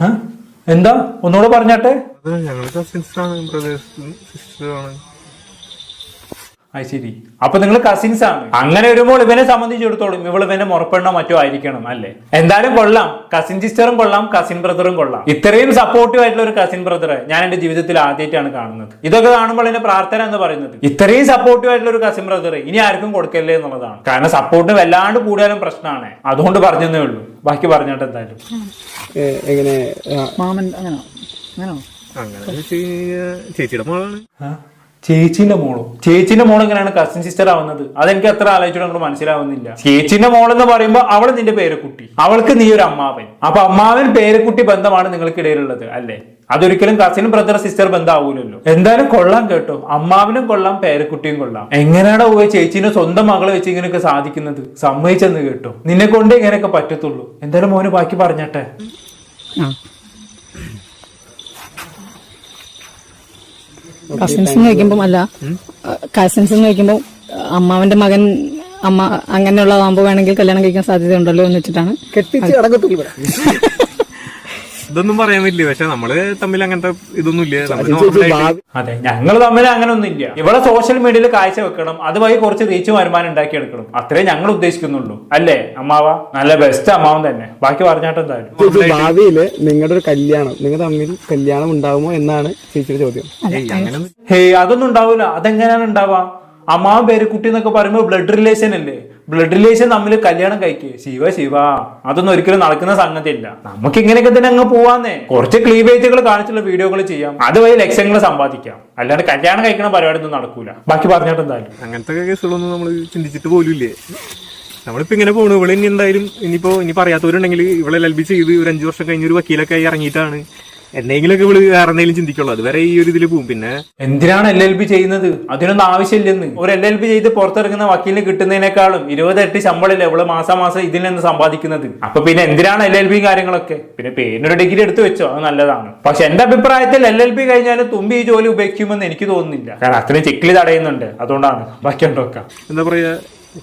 ഹ? എന്താ? ഒന്നുകൂടെ പറഞ്ഞാട്ടെ? ഞങ്ങളുടെ സിസ്റ്ററാണ് കസിൻസ് ആണ് ബ്രദേഴ്സ് സിസ്റ്റർ ആണ് അത് ശരി അപ്പൊ നിങ്ങൾ കസിൻസ് ആണ്. അങ്ങനെ വരുമ്പോൾ ഇവനെ സംബന്ധിച്ചിടത്തോളം ഇവൾ ഇവനെ മുറപ്പെണ്ണോ മറ്റോ ആയിരിക്കണം അല്ലേ? എന്തായാലും കൊള്ളാം. കസിൻ സിസ്റ്ററും കൊള്ളാം കസിൻ ബ്രദറും കൊള്ളാം. ഇത്രയും സപ്പോർട്ടീവ് ആയിട്ടുള്ള ഒരു കസിൻ ബ്രദറെ ഞാൻ എന്റെ ജീവിതത്തിൽ ആദ്യമായിട്ടാണ് കാണുന്നത്. ഇതൊക്കെ കാണുമ്പോൾ എന്റെ പ്രാർത്ഥന എന്ന് പറയുന്നത്. ഇത്രയും സപ്പോർട്ടീവ് ആയിട്ടുള്ള ഒരു കസിൻ ബ്രദർ ഇനി ആർക്കും കൊടുക്കല്ലേ എന്നുള്ളതാണ്. കാരണം സപ്പോർട്ട് വല്ലാണ്ട് കൂടിയാലും പ്രശ്നമാണ്. അതുകൊണ്ട് പറഞ്ഞതേ ഉള്ളൂ. ബാക്കി പറഞ്ഞിട്ട് എന്തായാലും. എങ്ങനെ? മാമൻ അങ്ങനോ അങ്ങനോ. ചേച്ചിയുടെ മോളാണ്? ചേച്ചിന്റെ മോളോ? ചേച്ചിന്റെ മോൾ എങ്ങനെയാണ് കസിൻ സിസ്റ്റർ ആവുന്നത്? അതെനിക്ക് അത്ര ആലോചിച്ചിട്ട് നമുക്ക് മനസ്സിലാവുന്നില്ല. ചേച്ചിന്റെ മോൾ എന്ന് പറയുമ്പോൾ അവൾ നിന്റെ പേരക്കുട്ടി. അവൾക്ക് നീ ഒരു അമ്മാവൻ. അപ്പൊ അമ്മാവൻ പേരക്കുട്ടി ബന്ധമാണ് നിങ്ങൾക്കിടയിലുള്ളത് അല്ലേ? അതൊരിക്കലും കസിൻ ബ്രദർ സിസ്റ്റർ ബന്ധമാവൂലല്ലോ എന്തായാലും കൊള്ളാം കേട്ടോ. അമ്മാവിനും കൊള്ളാം പേരക്കുട്ടിയും കൊള്ളാം. എങ്ങനെയാണ് പോയി ചേച്ചീനെ സ്വന്തം മകളെ വെച്ച് ഇങ്ങനെയൊക്കെ സാധിക്കുന്നത്? സമ്മതിച്ചെന്ന് കേട്ടോ. നിന്നെ കൊണ്ട് ഇങ്ങനെയൊക്കെ പറ്റത്തുള്ളൂ. എന്തായാലും മോന് ബാക്കി പറഞ്ഞാട്ടെ. കസിൻസ് എന്ന് ചോദിക്കുമ്പോൾ അല്ല കസിൻസ് എന്ന് ചോദിക്കുമ്പോൾ അമ്മാവന്റെ മകൻ അമ്മ അങ്ങനെയുള്ളതാകുമ്പോൾ വേണമെങ്കിൽ കല്യാണം കഴിക്കാൻ സാധ്യതയുണ്ടല്ലോ എന്ന് വെച്ചിട്ടാണ് കെട്ടിച്ച് ഇതൊന്നും പറയാൻ പറ്റില്ല. പക്ഷെ നമ്മൾ തമ്മിൽ അങ്ങനത്തെ ഇതൊന്നും ഇല്ല. അതെ ഞങ്ങൾ തമ്മിൽ അങ്ങനെ ഒന്നും ഇല്ല. ഇവിടെ സോഷ്യൽ മീഡിയയിൽ കാഴ്ച വെക്കണം. അതുവഴി കുറച്ച് റീച്ച് വരുമാനം ഉണ്ടാക്കിയെടുക്കണം. അത്രേ ഞങ്ങൾ ഉദ്ദേശിക്കുന്നുള്ളൂ. അല്ലേ അമ്മാവ? നല്ല ബെസ്റ്റ് അമ്മാവൻ തന്നെ. ബാക്കി പറഞ്ഞാട്ടെന്തായാലും ഭാവിയിൽ നിങ്ങളുടെ ഒരു കല്യാണം നിങ്ങൾ തമ്മിൽ കല്യാണം ഉണ്ടാവുമോ എന്നാണ് ചേച്ചിയുടെ ചോദ്യം. ഹേ ഹേയ് അതൊന്നും ഉണ്ടാവൂല. അതെങ്ങനെയാണ് ഉണ്ടാവാ അമ്മാവൻ പേര് കുട്ടി എന്നൊക്കെ പറയുമ്പോൾ ബ്ലഡ് റിലേഷൻ അല്ലേ? ബ്ലഡ് റിലേഷൻ തമ്മിൽ കല്യാണം കഴിക്കേ. ശിവ ശിവ. അതൊന്നും ഒരിക്കലും നടക്കുന്ന സംഗതിയില്ല. നമുക്ക് ഇങ്ങനെയൊക്കെ തന്നെ അങ്ങ് പോവാന്നേ. കുറച്ച് ക്ലീവേജുകൾ കാണിച്ചുള്ള വീഡിയോകൾ ചെയ്യാം. അതുവഴി ലക്ഷ്യങ്ങൾ സമ്പാദിക്കാം. അല്ലാണ്ട് കല്യാണം കഴിക്കണ പരിപാടി ഒന്നും നടക്കൂല. ബാക്കി പറഞ്ഞിട്ട് അങ്ങനത്തെ കേസുകളൊന്നും നമ്മൾ ചിന്തിച്ചിട്ട് പോലുമില്ലേ? നമ്മളിപ്പോ ഇങ്ങനെ പോണു. ഇവൾ ഇനി എന്തായാലും ഇനിയിപ്പോ ഇനി പറയാത്തവരുണ്ടെങ്കിൽ ഇവളെ ലൽബി ചെയ്ത് ഒരു അഞ്ചു വർഷം കഴിഞ്ഞ് ഒരു വക്കീലൊക്കെ ആയി ഇറങ്ങിയിട്ടാണ്. എന്തെങ്കിലുമൊക്കെ ഇവൾ വേറെ എന്തെങ്കിലും ചിന്തിക്കുള്ളൂ. അതുവരെ ഈ ഒരു ഇതിൽ പോകും പിന്നെ എന്തിനാണ് എൽ എൽ ബി ചെയ്യുന്നത്? അതിനൊന്നും ആവശ്യമില്ലെന്ന്. ഒരു എൽ എൽ ബി ചെയ്ത് പുറത്തിറങ്ങുന്ന വക്കീലിന് കിട്ടുന്നതിനേക്കാളും ഇരുപതെട്ട് ശമ്പളമില്ല ഇവൾ മാസം മാസം ഇതിൽ നിന്ന് സമ്പാദിക്കുന്നത്? അപ്പൊ പിന്നെ എന്തിനാണ് എൽ എൽ ബി കാര്യങ്ങളൊക്കെ? പിന്നെ പേരിനൊരു ഡിഗ്രി എടുത്തു വെച്ചോ? അത് നല്ലതാണ്. പക്ഷെ എന്റെ അഭിപ്രായത്തിൽ എൽ എൽ ബി കഴിഞ്ഞാലും തുമ്പി ഈ ജോലി ഉപേക്ഷിക്കുമെന്ന് എനിക്ക് തോന്നുന്നില്ല. കാരണം അത്രയും ചെക്കിൽ തടയുന്നുണ്ട്. അതുകൊണ്ടാണ്. ബാക്കി ഉണ്ടോക്കാം എന്താ പറയാ?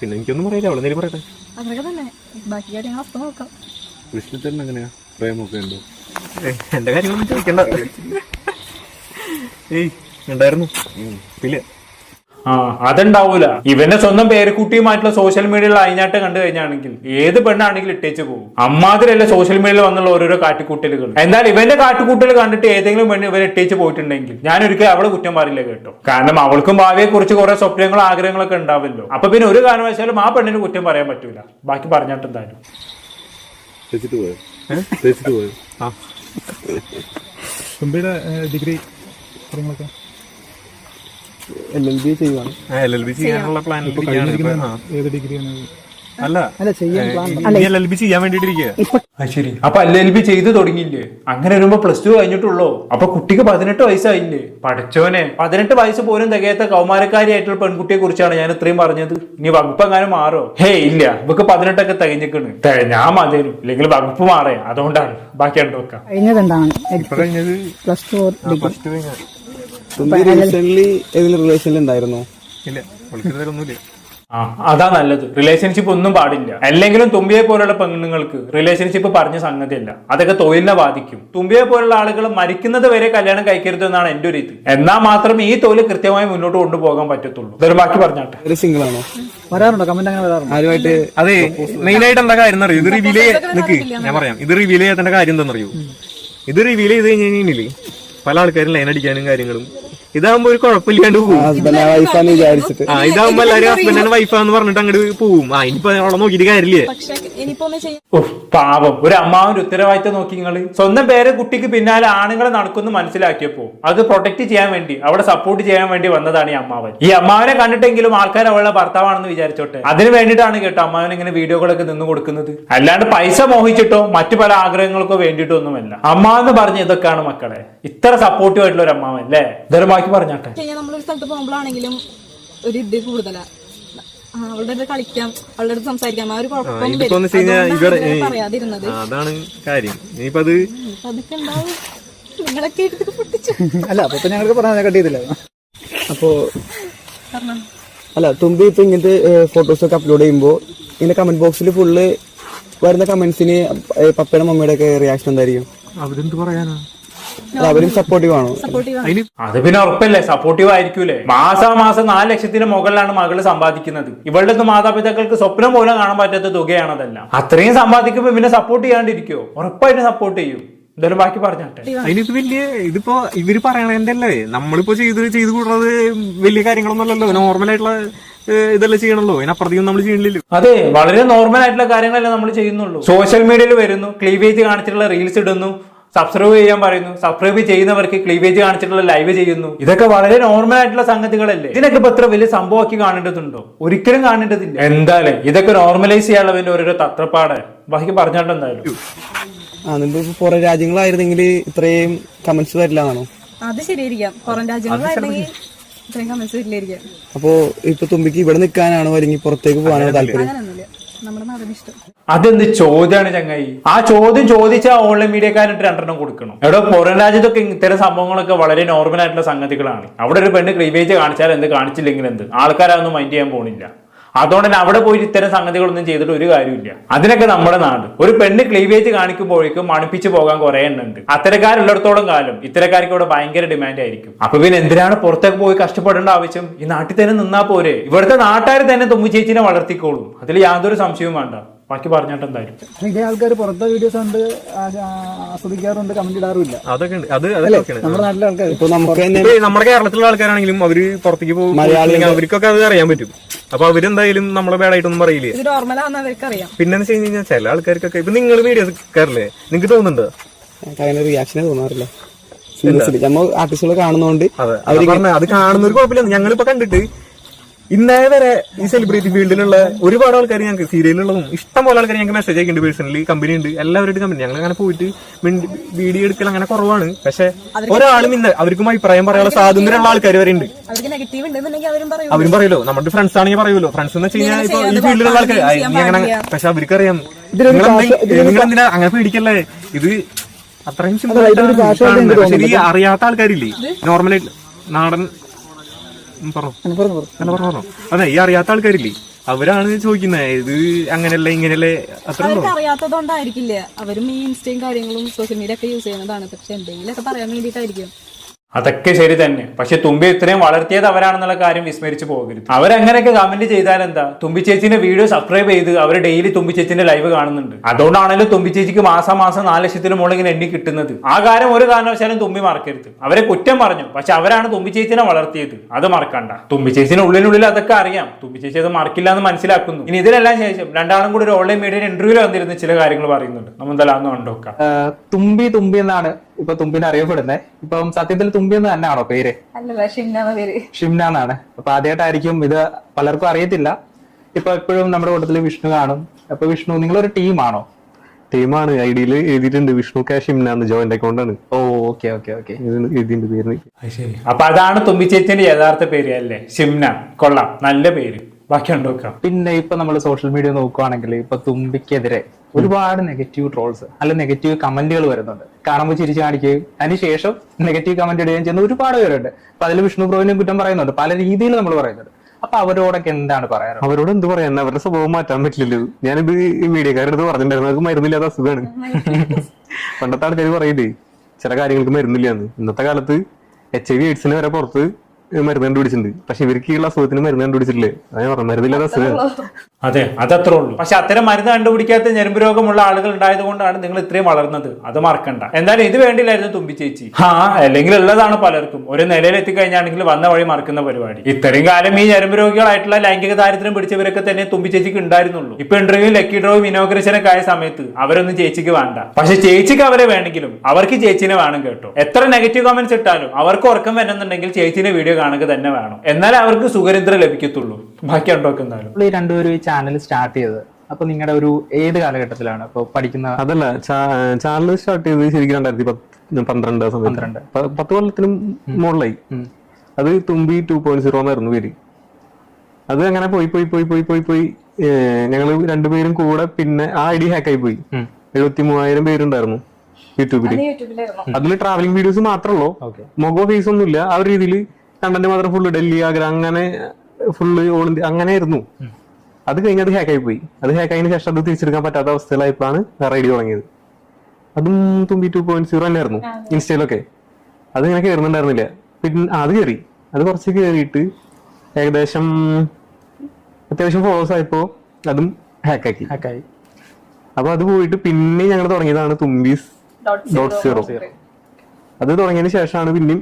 പിന്നെ എനിക്കൊന്നും പറയില്ല. അവളെന്തെങ്കിലും പറയട്ടെ. അതൊക്കെ തന്നെ. ബാക്കി കാര്യങ്ങൾ അപ്പം നോക്കാം. വിഷ്ണുചേട്ടൻ എങ്ങനെയാ പ്രേമൊക്കെ ഉണ്ടോ എന്റെ കാര്യങ്ങളൊന്നും ചോദിക്കണ്ട. ഏയ് ഉണ്ടായിരുന്നു. പിന്നെ ആ അതുണ്ടാവൂല. ഇവന്റെ സ്വന്തം പേരക്കുട്ടിയുമായിട്ടുള്ള സോഷ്യൽ മീഡിയയിൽ അയിഞ്ഞാട്ട് കണ്ടു കഴിഞ്ഞാണെങ്കിൽ ഏത് പെണ്ണാണെങ്കിലും ഇട്ടേച്ച് പോകും. അമ്മാതിരല്ല സോഷ്യൽ മീഡിയയിൽ വന്നുള്ള ഓരോരോ കാട്ടിക്കൂട്ടലുകൾ എന്നാൽ ഇവന്റെ കാട്ടിക്കൂട്ടൽ കണ്ടിട്ട് ഏതെങ്കിലും പെണ്ണ് ഇവരെ ഇട്ടേച്ച് പോയിട്ടുണ്ടെങ്കിൽ ഞാൻ ഒരിക്കലും അവളെ കുറ്റം പറയില്ല കേട്ടോ. കാരണം അവൾക്കും ഭാവിയെ കുറിച്ച് കുറെ സ്വപ്നങ്ങളും ആഗ്രഹങ്ങളൊക്കെ ഉണ്ടാവല്ലോ. അപ്പൊ പിന്നെ ഒരു കാരണവശാലും ആ പെണ്ണിന് കുറ്റം പറയാൻ പറ്റൂല. ബാക്കി പറഞ്ഞിട്ട് എന്തായാലും തെച്ചിട്ട് പോയോ? തെച്ചിട്ട് പോയോ? ആ. തുമ്പിയുടെ ഡിഗ്രി കാര്യങ്ങളൊക്കെ? എൽ എൽ ബി ചെയ്യുവാണ്. എൽ എൽ ബി ചെയ്യാനുള്ള പ്ലാൻ ഏത് ഡിഗ്രിയാണ് അല്ല. അല്ല ചെയ്യാൻ പ്ലാൻ എൽ എൽ ബി ചെയ്യാൻ വേണ്ടിട്ടിരിക്കുക അത് ശരി. അപ്പൊ എൽ എൽ ബി ചെയ്ത് തുടങ്ങിയില്ലേ? അങ്ങനെ വരുമ്പോ പ്ലസ് ടു കഴിഞ്ഞിട്ടുള്ളോ. അപ്പൊ കുട്ടിക്ക് പതിനെട്ട് വയസ്സായില്ലേ? പഠിച്ചോനെ പതിനെട്ട് വയസ്സ് പോലും തികയാത്ത കൗമാരക്കാരിയായിട്ടുള്ള പെൺകുട്ടിയെ കുറിച്ചാണ് ഞാൻ ഇത്രയും പറഞ്ഞത്. ഇനി വകുപ്പ് അങ്ങനെ മാറോ? ഹേ ഇല്ല. ഇവക്ക് പതിനെട്ടൊക്കെ തികഞ്ഞിക്കണ് ഞാൻ മതിയും ഇല്ലെങ്കിൽ വകുപ്പ് മാറേ. അതുകൊണ്ടാണ്. ബാക്കി കണ്ടു വെക്കാം. കഴിഞ്ഞത് എന്താണ്? ഇപ്പൊ കഴിഞ്ഞത് പ്ലസ് ടു പ്ലസ് ടു കഴിഞ്ഞ. തുമ്പി ഏതെങ്കിലും റിലേഷനിൽ ഉണ്ടായിരുന്നോ? ഇല്ല. ഒന്നുമില്ല. ആ അതാ നല്ലത്. റിലേഷൻഷിപ്പ് ഒന്നും പാടില്ല. അല്ലെങ്കിലും തുമ്പിയെ പോലുള്ള പെണ്ണുങ്ങൾക്ക് റിലേഷൻഷിപ്പ് പറഞ്ഞ സംഗതിയല്ല. അതൊക്കെ തൊഴിലിനെ ബാധിക്കും. തുമ്പിയെ പോലുള്ള ആളുകൾ മരിക്കുന്നത് വരെ കല്യാണം കഴിക്കരുത് എന്നാണ് എന്റെ ഒരു ഇത്. എന്നാൽ മാത്രമേ ഈ തൊഴിൽ കൃത്യമായി മുന്നോട്ട് കൊണ്ടുപോകാൻ പറ്റത്തുള്ളൂ. ഇതൊരു ബാക്കി പറഞ്ഞാട്ടെ. ഒരു സിംഗിൾ ആണോ? വരാറുണ്ടോ? കമന്റ് അങ്ങനെ വരാറുണ്ടോ? ആരുമായിട്ട്? അതെ മെയിൻ ആയിട്ട് എന്താ കാര്യം എന്നറിയോ? ഇത് റിവീൽ നിക്ക് ഞാൻ പറയാം. ഇത് റിവീൽ കാര്യം എന്താണെന്നറിയോ? ഇത് റിവീൽ ചെയ്ത് കഴിഞ്ഞ് കഴിഞ്ഞില്ലേ പല ആൾക്കാരും ലൈൻ അടിക്കാനും കാര്യങ്ങളും ഇതാകുമ്പോ ഒരു കുഴപ്പമില്ലാണ്ട് പോകും വിചാരിച്ചിട്ട്. ആ ഇതാകുമ്പോ എല്ലാരും ഹസ്ബൻഡാണ് വൈഫാന്ന് പറഞ്ഞിട്ട് അങ്ങോട്ട് പോവും. ആ ഇനിയിപ്പോ അവളെ നോക്കിയിട്ട് കാര്യമില്ലേ? പാപം ഒരു അമ്മാവന്റെ ഉത്തരവാദിത്തം നോക്കി നിങ്ങൾ സ്വന്തം പേരെ കുട്ടിക്ക് പിന്നാലെ ആണുങ്ങളെ നടക്കുന്നു മനസ്സിലാക്കിയപ്പോ അത് പ്രൊട്ടക്ട് ചെയ്യാൻ വേണ്ടി അവിടെ സപ്പോർട്ട് ചെയ്യാൻ വേണ്ടി വന്നതാണ് ഈ അമ്മാവൻ. ഈ അമ്മാവനെ കണ്ടിട്ടെങ്കിലും ആൾക്കാർ അവളുടെ ഭർത്താവാണെന്ന് വിചാരിച്ചോട്ടെ? അതിന് വേണ്ടിയിട്ടാണ് കേട്ടോ അമ്മാവൻ ഇങ്ങനെ വീഡിയോകളൊക്കെ നിന്ന് കൊടുക്കുന്നത്. അല്ലാണ്ട് പൈസ മോഹിച്ചിട്ടോ മറ്റു പല ആഗ്രഹങ്ങൾക്കോ വേണ്ടിയിട്ടോ ഒന്നുമല്ല. അമ്മാവെന്ന് പറഞ്ഞ ഇതൊക്കെയാണ് മക്കളെ. ഇത്ര സപ്പോർട്ടീവ് ആയിട്ടുള്ള ഒരു അമ്മാവൻ അല്ലേ? ഇതൊരു ബാക്കി പറഞ്ഞാട്ടെ. കഴിഞ്ഞാൽ നമ്മളൊരു സ്ഥലത്ത് പോകുമ്പോഴാണെങ്കിലും ഒരു ഇത് കൂടുതലാ. ആ, അവളുടെ അടുത്ത് കളിക്കാം അവളുടെ അടുത്ത് സംസാരിക്കാം ആ ഒരു കുഴപ്പം പറയാതിരുന്നത്. അതാണ് കാര്യം. ഇനിയിപ്പോ അത് അപ്പൊ അതൊക്കെ ഉണ്ടാവും നിങ്ങളൊക്കെ എടുത്ത് പൊട്ടിച്ചു. അല്ല അപ്പൊ ഞങ്ങൾക്ക് പറഞ്ഞാൽ കട്ട് ചെയ്തില്ല. അപ്പോ അല്ല തുമ്പി ഇപ്പൊ ഇങ്ങനത്തെ ഫോട്ടോസ് ഒക്കെ അപ്ലോഡ് ചെയ്യുമ്പോ ഇങ്ങനെ കമന്റ് ബോക്സിൽ ഫുള്ള് വരുന്ന കമന്റ്സിന് പപ്പയുടെ മമ്മിയുടെ ഒക്കെ റിയാക്ഷൻ എന്തായിരിക്കും? അവരെന്ത് പറയാനാ? അവരും സപ്പോർട്ടീവ് ആണോ. അതിന് അത് പിന്നെ ഉറപ്പല്ലേ? സപ്പോർട്ടീവ് ആയിരിക്കൂലേ? മാസാമാസം നാല് ലക്ഷത്തിന് മുകളിലാണ് മകൾ സമ്പാദിക്കുന്നത്. ഇവളുടെ മാതാപിതാക്കൾക്ക് സ്വപ്നം പോലും കാണാൻ പറ്റാത്ത തുകയാണതെല്ലാം അത്രയും സമ്പാദിക്കുമ്പോ പിന്നെ സപ്പോർട്ട് ചെയ്യാണ്ടിരിക്കോ ഉറപ്പായിട്ട് സപ്പോർട്ട് ചെയ്യും. എന്തായാലും ബാക്കി പറഞ്ഞാട്ടെ. അതിനിപ്പോ വലിയ ഇതിപ്പോ ഇവർ പറയണതിന്റെ അല്ലേ നമ്മളിപ്പോ ചെയ്ത് ചെയ്ത് കൂടുന്നത് വലിയ കാര്യങ്ങളൊന്നുമല്ലല്ലോ? നോർമൽ ആയിട്ടുള്ള ഇതെല്ലാം ഇതല്ലേ ചെയ്യണല്ലോ? അതിനപ്പുറത്തേക്കും നമ്മൾ ചെയ്യണില്ലല്ലോ. അതെ വളരെ നോർമൽ ആയിട്ടുള്ള കാര്യങ്ങളല്ലേ നമ്മൾ ചെയ്യുന്നുള്ളൂ. സോഷ്യൽ മീഡിയയിൽ വരുന്നു. ക്ലീവേജ് കാണിച്ചിട്ടുള്ള റീൽസ് ഇടുന്നു. സബ്സ്ക്രൈബ് ചെയ്യാൻ പറയുന്നു. സബ്സ്ക്രൈബ് ചെയ്യുന്നവർക്ക് ക്ലീവേജ് കാണിച്ചിട്ടുള്ള ലൈവ് ചെയ്യുന്നു. ഇതൊക്കെ വളരെ നോർമൽ ആയിട്ടുള്ള സംഗതികളല്ലേ? ഇതിനൊക്കെ ഇപ്പൊ ഇത്ര വലിയ സംഭവമാക്കി കാണേണ്ടതുണ്ടോ? ഒരിക്കലും കാണേണ്ടതില്ല. എന്തായാലും ഇതൊക്കെ നോർമലൈസ് ചെയ്യാനുള്ളതിന്റെ ഓരോരോ തത്രപ്പാട്. ബാക്കി പറഞ്ഞാലും എന്തായാലും. ആ എന്നിട്ട് പുറം രാജ്യങ്ങളായിരുന്നെങ്കിൽ ഇത്രയും കമന്റ്സ് വരില്ല എന്നാണോ അത് ശരിയായിരിക്കാം. പുറം രാജ്യങ്ങളായിരുന്നെങ്കിൽ ഇത്രയും കമന്റ്സ് വരില്ലായിരിക്കാം. അപ്പോ ഇപ്പൊ തുമ്പിക്ക് ഇവിടെ നിൽക്കാനാണോ? അല്ലെങ്കിൽ പുറത്തേക്ക് പോകാനാണോ താല്പര്യം? നമ്മുടെ ഇഷ്ടം അതെന്ത് ചോദ്യമാണ് ചങ്ങായി? ആ ചോദ്യം ചോദിച്ച ഓൺലൈൻ മീഡിയക്കാരനിട്ട് രണ്ടെണ്ണം കൊടുക്കണം. എവിടെ പുറം രാജ്യത്തൊക്കെ ഇത്തരം സംഭവങ്ങളൊക്കെ വളരെ നോർമൽ ആയിട്ടുള്ള സംഗതികളാണ്. അവിടെ ഒരു പെണ്ണ് ക്ലീവേജ് കാണിച്ചാൽ എന്ത്? കാണിച്ചില്ലെങ്കിൽ എന്ത്? ആൾക്കാരൊന്നും മൈൻഡ് ചെയ്യാൻ പോണില്ല. അതുകൊണ്ട് തന്നെ അവിടെ പോയിട്ട് ഇത്തരം സംഗതികളൊന്നും ചെയ്തിട്ട് ഒരു കാര്യമില്ല അതിനൊക്കെ നമ്മുടെ നാട്. ഒരു പെണ്ണ് ക്ലീവേജ് കാണിക്കുമ്പോഴേക്കും മണിപ്പിച്ച് പോകാൻ കുറെ എണ്ണുണ്ട് അത്തരക്കാരുള്ളിടത്തോളം കാലം ഇത്തരക്കാർക്ക് ഇവിടെ ഭയങ്കര ഡിമാൻഡ് ആയിരിക്കും. അപ്പൊ പിന്നെ എന്തിനാണ് പുറത്തേക്ക് പോയി കഷ്ടപ്പെടേണ്ട ആവശ്യം? ഈ നാട്ടിൽ തന്നെ നിന്നാ പോരെ. ഇവിടുത്തെ നാട്ടുകാർ തന്നെ തുമ്പി ചേച്ചിനെ വളർത്തിക്കോളും. അതിൽ യാതൊരു സംശയവും വേണ്ട. ബാക്കി പറഞ്ഞിട്ട് എന്തായാലും. ഇതേ ആൾക്കാർ പുറത്തെ വീഡിയോസ് ഉണ്ട് ആസ്വദിക്കാറുണ്ട് കമന്റ് ഇടാറുമില്ല. അതൊക്കെ ഉണ്ട്. അത്. നമ്മുടെ നാട്ടിലെ ആൾക്കാർ ഇപ്പൊ നമുക്ക് തന്നെ നമ്മുടെ കേരളത്തിലുള്ള ആൾക്കാരാണെങ്കിലും അവർ പുറത്തേക്ക് പോകും. മലയാളികൾ- അവർക്കൊക്കെ അത് അറിയാൻ പറ്റും. അപ്പൊ അവരെന്തായാലും നമ്മളെ ബേഡായിട്ടൊന്നും പറയില്ലേ? ഇത് നോർമലാണെന്ന് അവർക്കറിയാം. പിന്നെ വെച്ച് കഴിഞ്ഞാൽ ചില ആൾക്കാർക്കൊക്കെ ഇപ്പൊ നിങ്ങൾ വീഡിയോസ് കയറില്ലേ? നിങ്ങൾക്ക് തോന്നുന്നുണ്ടോ? റിയാക്ഷനെ തോന്നാറില്ല. നമ്മൾ ആർട്ടിസ്റ്റുകൾ കാണുന്നതുകൊണ്ട് അതെ. കാണുന്ന ഒരു കുഴപ്പമില്ല. ഞങ്ങളിപ്പോ കണ്ടിട്ട് ഇന്നേ വരെ ഈ സെലിബ്രിറ്റി ഫീൽഡിലുള്ള ഒരുപാട് ആൾക്കാർ ഞങ്ങൾക്ക് സീരിയലുള്ളതും ഇഷ്ടംപോലെ ആൾക്കാർ ഞങ്ങൾക്ക് മെസ്സേജ് അയക്കുന്നുണ്ട് പേഴ്സണലി കമ്പനി ഉണ്ട്. എല്ലാവരുടെ കമ്പനി ഞങ്ങൾ അങ്ങനെ പോയിട്ട് വീഡിയോ എടുക്കൽ അങ്ങനെ കുറവാണ്. പക്ഷെ ഒരാളും ഇന്ന് അവർക്കും അഭിപ്രായം പറയാനുള്ള സ്വാതന്ത്ര്യമുള്ള ആൾക്കാർ വരെ ഉണ്ട്. അവരും പറയും അവരും പറയല്ലോ നമ്മുടെ ഫ്രണ്ട്സ് ആണെങ്കിൽ പറയുമല്ലോ ഫ്രണ്ട്സ് എന്ന് വെച്ച് കഴിഞ്ഞാൽ ഇപ്പൊ ഈ ഫീൽഡിലുള്ള ആൾക്കാർ അങ്ങനെ പക്ഷെ അവർക്കറിയാം. നിങ്ങളെന്തിനാ അങ്ങനെ പേടിക്കല്ലേ? ഇത് അത്രയും സിമ്പിൾ ആയിട്ടാണ് അറിയാത്ത ആൾക്കാരില്ലേ? നോർമലായിട്ട് നാടൻ പറഞ്ഞോ. അതെ ഈ അറിയാത്ത ആൾക്കാരില്ലേ? അവരാണ് ചോദിക്കുന്നത് ഇത് അങ്ങനെയല്ലേ ഇങ്ങനെയല്ലേ അത്ര അറിയാത്തതുകൊണ്ടായിരിക്കില്ല അവരും ഈ ഇൻസ്റ്റയും കാര്യങ്ങളും സോഷ്യൽ മീഡിയ ഒക്കെ യൂസ് ചെയ്യുന്നതാണ്. പക്ഷെ എന്തെങ്കിലുമൊക്കെ പറയാൻ വേണ്ടിയിട്ടായിരിക്കും. അതൊക്കെ ശരി തന്നെ. പക്ഷെ തുമ്പി ഇത്രയും വളർത്തിയത് അവരാണെന്നുള്ള കാര്യം വിസ്മരിച്ചു പോകരുത്. അവരങ്ങനെയൊക്കെ കമന്റ് ചെയ്താൽ എന്താ തുമ്പി ചേച്ചിന്റെ വീഡിയോ സബ്സ്ക്രൈബ് ചെയ്ത് അവർ ഡെയിലി തുമ്പി ചേച്ചിന്റെ ലൈവ് കാണുന്നുണ്ട്. അതുകൊണ്ടാണല്ലോ തുമ്പി ചേച്ചിക്ക് മാസം മാസം നാല് ലക്ഷത്തിന് മുകളിൽ ഇങ്ങനെ എണ്ണി കിട്ടുന്നത്. ആ കാര്യം ഒരു കാരണവശാലും തുമ്പി മറക്കരുത്. അവരെ കുറ്റം പറഞ്ഞു. പക്ഷെ അവരാണ് തുമ്പി ചേച്ചിനെ വളർത്തിയത്. അത് മറക്കണ്ട. തുമ്പി ചേച്ചിന് ഉള്ളിനുള്ളിൽ അതൊക്കെ അറിയാം. തുമ്പി ചേച്ചി അത് മറക്കില്ല എന്ന് മനസ്സിലാക്കുന്നു. ഇനി ഇതിനെല്ലാം ശേഷം രണ്ടാളും കൂടി ഒരു ഓൺലൈൻ മീഡിയ ഇന്റർവ്യൂവിൽ വന്നിരുന്ന ചില കാര്യങ്ങൾ പറയുന്നുണ്ട്. നമ്മൾ എന്തായാലും കണ്ടോക്കാം തുമ്പി തുമ്പി എന്നാണ് ഇപ്പൊ തുമ്പിനെ അറിയപ്പെടുന്നത് ഇപ്പം സത്യത്തിൽ എന്ന് തന്നെയാണോ പേര്? അല്ലല്ല ഷിംന പേര്. ഷിംന എന്നാണ്. അപ്പൊ ആദ്യമായിട്ടായിരിക്കും ഇത് പലർക്കും അറിയത്തില്ല. ഇപ്പൊ എപ്പോഴും നമ്മുടെ കൂട്ടത്തിൽ വിഷ്ണു കാണും. അപ്പൊ വിഷ്ണു നിങ്ങളൊരു ടീമാണോ? ടീമാണ്. ഐഡിയിൽ എഴുതിയിട്ടുണ്ട് വിഷ്ണു കാശ് കാഷിംനാന്ന് ജോയിന്റ് അക്കൗണ്ട് ആണ് ഓ ഓക്കെ ഓക്കെ ഓക്കെ. എഴുതിന്റെ പേര്. അത് ശരി. അപ്പൊ അതാണ് തുമ്പിച്ചേച്ചിന്റെ യഥാർത്ഥ പേര് അല്ലേ? ഷിംന. കൊള്ളാം. നല്ല പേര്. പിന്നെ ഇപ്പൊ നമ്മൾ സോഷ്യൽ മീഡിയ നോക്കുവാണെങ്കിൽ ഇപ്പൊ തുമ്പിക്കെതിരെ ഒരുപാട് നെഗറ്റീവ് ട്രോൾസ് അല്ല നെഗറ്റീവ് കമന്റുകൾ വരുന്നുണ്ട്. കാണുമ്പോൾ ചിരിച്ചു കാണിക്കുകയും അതിനുശേഷം നെഗറ്റീവ് കമന്റ് ഇടുകയും ചെയ്യുന്ന ഒരുപാട് പേരുണ്ട്. അപ്പൊ അതിൽ വിഷ്ണു ബ്രോവിനെ കുറ്റം പറയുന്നുണ്ട്. പല രീതിയിൽ നമ്മൾ പറയുന്നുണ്ട്. അപ്പൊ അവരോടൊക്കെ എന്താണ് പറയാറ്? അവരോട് എന്ത് പറയാൻ? അവരുടെ സ്വഭാവം മാറ്റാൻ പറ്റില്ലല്ലോ. ഞാനിത് ഈ മീഡിയക്കാരുടെ അടുത്ത് പറഞ്ഞിട്ടുണ്ടായിരുന്നു. അവർക്ക് മരുന്നില്ലാത്ത അസുഖമാണ് പണ്ടത്തെ ആൾക്കാർ പറയില്ലേ ചില കാര്യങ്ങൾക്ക് മരുന്നില്ലാന്ന് ഇന്നത്തെ കാലത്ത് എച്ച് ഐ വി എയ്ഡ്സിന് വരെ പുറത്ത് മരുന്ന് കണ്ടുപിടിച്ചിട്ടുണ്ട്. പക്ഷെ ഇവർക്ക് ഈ ഉള്ള അസുഖത്തിന് മരുന്ന് കണ്ടുപിടിച്ചിട്ടില്ലേ? അതാ ഞാൻ പറഞ്ഞു മരുന്നില്ലാതെ അസുഖം. അതെ അതത്ര ഉള്ളൂ. പക്ഷെ അത്തരം മരുന്ന് കണ്ടുപിടിക്കാത്ത ഞരമ്പ് രോഗമുള്ള ആളുകൾ ഉണ്ടായത് കൊണ്ടാണ് നിങ്ങൾ ഇത്രയും വളർന്നത്. അത് മറക്കണ്ട. എന്തായാലും ഇത് വേണ്ടിയില്ലായിരുന്നു തുമ്പി ചേച്ചി. ആ അല്ലെങ്കിൽ ഉള്ളതാണ് പലർക്കും. ഒരു നിലയിൽ എത്തിക്കഴിഞ്ഞാണെങ്കിൽ വന്ന വഴി മറക്കുന്ന പരിപാടി. ഇത്രയും കാലം ഈ ഞരമ്പ് രോഗികളായിട്ടുള്ള ലൈംഗിക ദാരിദ്ര്യം പിടിച്ചവരൊക്കെ തന്നെ തുമ്പി ചേച്ചിക്ക് ഉണ്ടായിരുന്നുള്ളൂ. ഇപ്പൊ ഇന്റർവ്യൂ ലക്കി ഡ്രോവും ഇനോഗ്രേഷൻ ഒക്കെ ആയ സമയത്ത് അവരൊന്നും ചേച്ചിക്ക് വേണ്ട. പക്ഷെ ചേച്ചിക്ക് അവരെ വേണമെങ്കിലും അവർക്ക് ചേച്ചിനെ വേണം കേട്ടോ. എത്ര നെഗറ്റീവ് കമന്റ്സ് ഇട്ടാലും അവർക്ക് ഉറക്കം വരുന്നുണ്ടെങ്കിൽ ചേച്ചിന്റെ വീഡിയോ കാണുക തന്നെ വേണം. എന്നാലേ അവർക്ക് സുഖനിദ്ര ലഭിക്കത്തുള്ളൂ. ബാക്കി ഉണ്ടോ എന്തായാലും ഈ രണ്ടുപേരും ഈ ചാനൽ സ്റ്റാർട്ട് ചെയ്തത്. അപ്പൊ നിങ്ങളുടെ ഒരു ഏത് കാലഘട്ടത്തിലാണ്? ഇപ്പൊ പഠിക്കുന്ന അതല്ല ചാനൽ സ്റ്റാർട്ട് ചെയ്ത് ശരിക്കും രണ്ടായിരത്തി പത്ത് പന്ത്രണ്ട് ആ സമയത്ത്. പന്ത്രണ്ട്. പത്ത് കൊല്ലത്തിനും മുകളിലായി. അത് തുമ്പി ടു പോയിന്റ് സീറോ എന്നായിരുന്നു പേര്. അത് അങ്ങനെ പോയി പോയി പോയി പോയി പോയി പോയി ഞങ്ങൾ രണ്ടുപേരും കൂടെ പിന്നെ ആ ഐ ഡി ആയി പോയി. എഴുപത്തി മൂവായിരം പേരുണ്ടായിരുന്നു യൂട്യൂബിൽ. യൂട്യൂബിലായിരുന്നു. അതിൽ ട്രാവലിംഗ് വീഡിയോസ് മാത്രമല്ലോ മുഖോ ഫേസ് ഒന്നുമില്ല. ആ ഒരു രീതിയിൽ കണ്ടന്റ് മാത്രം ഫുള്ള് ഡൽഹി ആഗ്ര അങ്ങനെ ഫുള്ള് ഓൾ ഇന്ത്യ അങ്ങനെയായിരുന്നു. അത് കഴിഞ്ഞ് അത് ഹാക്കായി പോയി. അത് ഹാക്ക് ഹാക്കായതിനു ശേഷം അത് തിരിച്ചെടുക്കാൻ പറ്റാത്ത അവസ്ഥയിലായപ്പോഴാണ് വേറെ ഐഡി തുടങ്ങിയത്. അതും തുമ്പി ടു പോയിന്റ് സീറോ തന്നെയായിരുന്നു ഇൻസ്റ്റയിലൊക്കെ. അത് ഇങ്ങനെ കയറുന്നുണ്ടായിരുന്നില്ല പിന്നെ അത് കയറി അത് കുറച്ച് കയറിയിട്ട് ഏകദേശം അത്യാവശ്യം ഫോളോസ് ആയപ്പോ അതും ഹാക്കാക്കി ഹാക്കായി അപ്പൊ അത് പോയിട്ട് പിന്നെ ഞങ്ങൾ തുടങ്ങിയതാണ് തുമ്പീസ് ഡോട്ട് സീറോ അത് തുടങ്ങിയതിന് ശേഷമാണ് പിന്നെയും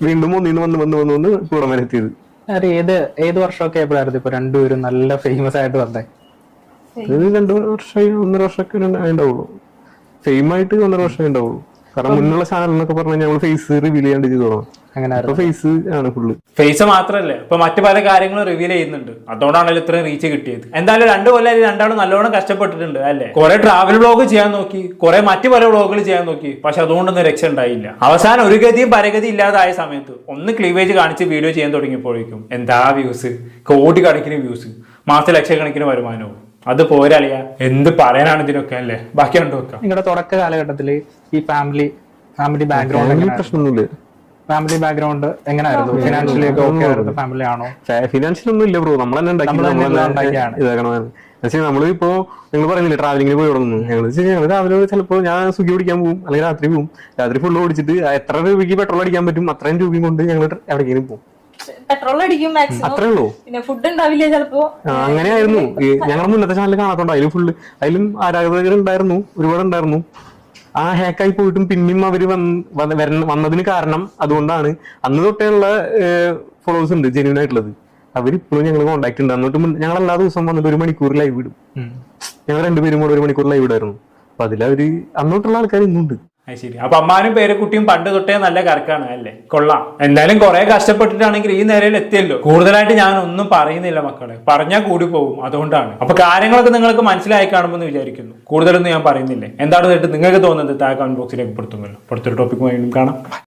വീണ്ടും ഒന്നിന്ന് വന്ന് വന്ന് വന്ന് വന്ന് കൂടെ വരെ എത്തിയത് അത് ഏത് ഏത് വർഷമൊക്കെ ആയപ്പോഴായിരുന്നു ഇപ്പൊ രണ്ടുപേരും നല്ല ഫേമസ് ആയിട്ട് വന്നേ? രണ്ടു വർഷമായി ഒന്നര വർഷമൊക്കെ ഉണ്ടാവുള്ളൂ ഫെയിം ആയിട്ട് ഒന്നര വർഷമേ ഉണ്ടാവുള്ളൂ. കാരണം മുന്നുള്ള ചാനൽ എന്നൊക്കെ പറഞ്ഞാൽ ഞങ്ങൾ ഫേസ് റിവീൽ ചെയ്യാണ്ട് ചെയ്തു തുടങ്ങും. അങ്ങനെ ഫേസ് ആണ് ഫുള്ള് ഫേസ് മാത്രല്ലേ? ഇപ്പൊ മറ്റു പല കാര്യങ്ങളും റിവീൽ ചെയ്യുന്നുണ്ട്. അതുകൊണ്ടാണല്ലോ ഇത്രയും റീച്ച് കിട്ടിയത്. എന്തായാലും രണ്ടു കൊല്ലം രണ്ടാളും നല്ലോണം കഷ്ടപ്പെട്ടിട്ടുണ്ട് അല്ലേ? കുറെ ട്രാവൽ ബ്ലോഗ് ചെയ്യാൻ നോക്കി കുറെ മറ്റു പല ബ്ലോഗുകൾ ചെയ്യാൻ നോക്കി പക്ഷെ അതുകൊണ്ടൊന്നും രക്ഷ ഉണ്ടായില്ല. അവസാനം ഒരു ഗതിയും പരഗതി ഇല്ലാതായ സമയത്ത് ഒന്ന് ക്ലീവേജ് കാണിച്ച് വീഡിയോ ചെയ്യാൻ തുടങ്ങിയപ്പോഴേക്കും എന്താ വ്യൂസ് കോടിക്കണക്കിന് വ്യൂസ് മാസ ലക്ഷക്കണക്കിന് വരുമാനവും. അത് പോരാളിയ എന്ത് പറയാനാണ് ഇതിനൊക്കെ അല്ലേ? ബാക്കി കണ്ടു വെക്കാം. നിങ്ങളുടെ തുടക്ക കാലഘട്ടത്തിൽ ഈ ഫാമിലി ഫാമിലി ബാക്ക്ഗ്രൗണ്ട് പ്രശ്നമൊന്നുമില്ല. ഫാമിലി ബാക്ക്ഗ്രൗണ്ട് എങ്ങനെയായിരുന്നു ഫിനാൻഷ്യലി ഒക്കെ ഓക്കെ ആയിരുന്നു ഫാമിലി ആണോ? ഫിനാൻഷ്യൽ ഒന്നും ഇല്ല ബ്രോ നമ്മൾ തന്നെ ഉണ്ടാക്കി നമ്മൾ തന്നെ നമ്മൾ ഉണ്ടാക്കിയാണ്. ഇതാക്കണതാണ്. ഇപ്പോ നിങ്ങൾ പറയുന്നില്ലേ ട്രാവലിംഗിന് പോയി തുടങ്ങുന്നു ഞങ്ങൾ ഞങ്ങൾ രാവിലെ ചിലപ്പോൾ ഞാൻ സുഖി പിടിക്കാൻ പോകും അല്ലെങ്കിൽ രാത്രി പോകും രാത്രി ഫുള്ള് ഓടിച്ചിട്ട് എത്ര രൂപയ്ക്ക് പെട്രോൾ അടിക്കാൻ പറ്റും അത്രയും രൂപയും കൊണ്ട് ഞങ്ങൾ എവിടെയെങ്കിലും പോകും പെട്രോൾ അടിക്കും മാക്സിമം അത്രേ ഉള്ളൂ. പിന്നെ ഫുഡ് ഉണ്ടാവില്ല ചിലപ്പോ. അങ്ങനെയായിരുന്നു. ഞങ്ങളെ ഞങ്ങളുടെ മുന്നത്തെ ചാനൽ കാണാത്തോണ്ട് അതിലും ഫുള്ള് അതിലും ആരാധകർ ഉണ്ടായിരുന്നു ഒരുപാട് ഉണ്ടായിരുന്നു. ആ ഹാക്കായി പോയിട്ടും പിന്നെയും അവർ വന്നതിന് കാരണം അതുകൊണ്ടാണ്. അന്ന് തൊട്ടേയുള്ള ഫോളോവേഴ്സ് ഉണ്ട് ജെന്യൂൻ ആയിട്ടുള്ളത്. അവരിപ്പോഴും ഞങ്ങൾ കോണ്ടാക്ട് ഉണ്ട്. അന്നോട്ട് ഞങ്ങൾ എല്ലാ ദിവസവും വന്നിട്ട് ഒരു മണിക്കൂർ ലൈവ് ഇടും. ഞങ്ങൾ രണ്ടുപേരും കൂടെ ഒരു മണിക്കൂർ ലൈവ് ഇടായിരുന്നു. അപ്പൊ അതിലവര് അന്നോട്ടുള്ള ആൾക്കാർ ഇന്നുണ്ട്. അത് ശരി. അപ്പൊ അമ്മാനും പേരക്കുട്ടിയും പണ്ട് തൊട്ടേ നല്ല കറക്കാണ് അല്ലേ? കൊള്ളാം. എന്തായാലും കുറെ കഷ്ടപ്പെട്ടിട്ടാണെങ്കിൽ ഈ നിലയിൽ എത്തിയല്ലോ. കൂടുതലായിട്ട് ഞാൻ ഒന്നും പറയുന്നില്ല മക്കളെ. പറഞ്ഞാൽ കൂടി പോകും അതുകൊണ്ടാണ്. അപ്പൊ കാര്യങ്ങളൊക്കെ നിങ്ങൾക്ക് മനസ്സിലായി കാണുമെന്ന് വിചാരിക്കുന്നു. കൂടുതലൊന്നും ഞാൻ പറയുന്നില്ലേ. എന്താണ് നിങ്ങൾക്ക് തോന്നുന്നത്? താഴെ കമന്റ് ബോക്സിലേക്ക് പൊടുത്തുമല്ലോ അടുത്തൊരു ടോപ്പിക്ക് വീണ്ടും കാണാം.